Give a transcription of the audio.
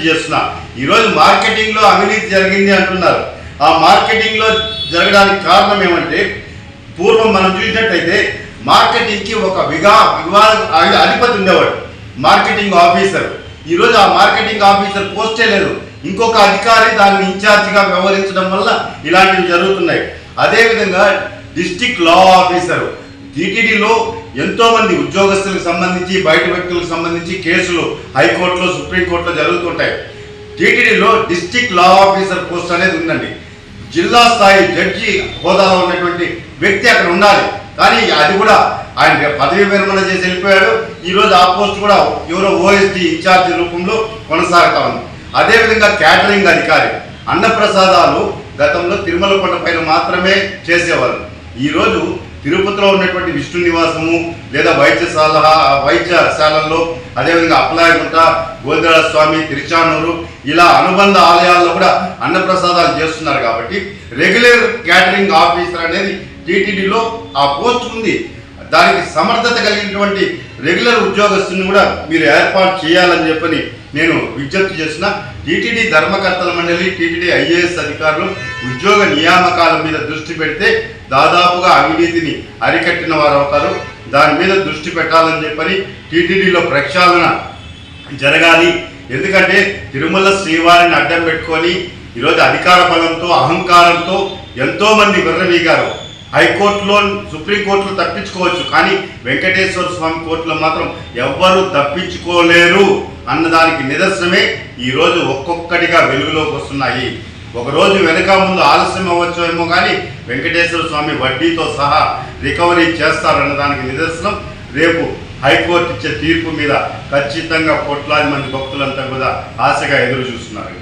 విజ్ఞప్తి చేస్తున్నా. ఈరోజు మార్కెటింగ్లో అవినీతి జరిగింది అంటున్నారు. ఆ మార్కెటింగ్లో జరగడానికి కారణం ఏమంటే పూర్వం మనం చూసినట్టయితే మార్కెటింగ్కి ఒక విగా వివాద అధిపతి ఉండేవాడు మార్కెటింగ్ ఆఫీసర్. ఈరోజు ఆ మార్కెటింగ్ ఆఫీసర్ పోస్టే లేదు. ఇంకొక అధికారి దాన్ని ఇన్ఛార్జిగా వ్యవహరించడం వల్ల ఇలాంటివి జరుగుతున్నాయి. అదేవిధంగా డిస్టిక్ లా ఆఫీసర్ టీటీడీలో ఎంతో మంది ఉద్యోగస్తులకు సంబంధించి బయట వ్యక్తులకు సంబంధించి కేసులు హైకోర్టులో సుప్రీంకోర్టులో జరుగుతుంటాయి. టీటీడీలో డిస్టిక్ లా ఆఫీసర్ పోస్ట్ అనేది ఉందండి. జిల్లా స్థాయి జడ్జి హోదాలో ఉన్నటువంటి వ్యక్తి అక్కడ ఉండాలి. కానీ అది కూడా ఆయన పదవి విరమణ చేసి వెళ్ళిపోయాడు. ఈరోజు ఆ పోస్ట్ కూడా ఎవరో ఓఎస్డి ఇన్ఛార్జి రూపంలో కొనసాగుతా ఉంది. అదేవిధంగా క్యాటరింగ్ అధికారి అన్నప్రసాదాలు గతంలో తిరుమల కొండ పైన మాత్రమే చేసేవారు ఈరోజు తిరుపతిలో ఉన్నటువంటి విష్ణు నివాసము లేదా వైద్యశాల వైద్యశాలల్లో అదేవిధంగా అప్పలాయగుంట గోవిందరాజ స్వామి తిరుచానూరు ఇలా అనుబంధ ఆలయాల్లో కూడా అన్నప్రసాదాలు చేస్తున్నారు కాబట్టి రెగ్యులర్ క్యాటరింగ్ ఆఫీసర్ అనేది టీటీడీలో ఆ పోస్ట్ ఉంది. దానికి సమర్థత కలిగినటువంటి రెగ్యులర్ ఉద్యోగస్తుని కూడా మీరు ఏర్పాటు చేయాలని చెప్పని నేను విజ్ఞప్తి చేసిన టీటీడీ ధర్మకర్తల మండలి టీటీడీ ఐఏఎస్ అధికారులు ఉద్యోగ నియామకాల మీద దృష్టి పెడితే దాదాపుగా అవినీతిని అరికట్టిన వారు అవుతారు. దాని మీద దృష్టి పెట్టాలని చెప్పని టీటీడీలో ప్రక్షాళన జరగాలి. ఎందుకంటే తిరుమల శ్రీవారిని అడ్డం పెట్టుకొని ఈరోజు అధికార బలంతో అహంకారంతో ఎంతోమంది విర్రవీగారు. హైకోర్టులో సుప్రీంకోర్టులో తప్పించుకోవచ్చు కానీ వెంకటేశ్వర స్వామి కోర్టులో మాత్రం ఎవ్వరూ తప్పించుకోలేరు అన్నదానికి నిదర్శనమే ఈరోజు ఒక్కొక్కటిగా వెలుగులోకి వస్తున్నాయి. ఒకరోజు వెనక ముందు ఆలస్యం అవ్వచ్చేమో కానీ వెంకటేశ్వర స్వామి వడ్డీతో సహా రికవరీ చేస్తారన్న దానికి నిదర్శనం. రేపు హైకోర్టు ఇచ్చే తీర్పు మీద ఖచ్చితంగా కోట్లాది మంది భక్తులంతా కూడా ఆశగా ఎదురు చూస్తున్నారు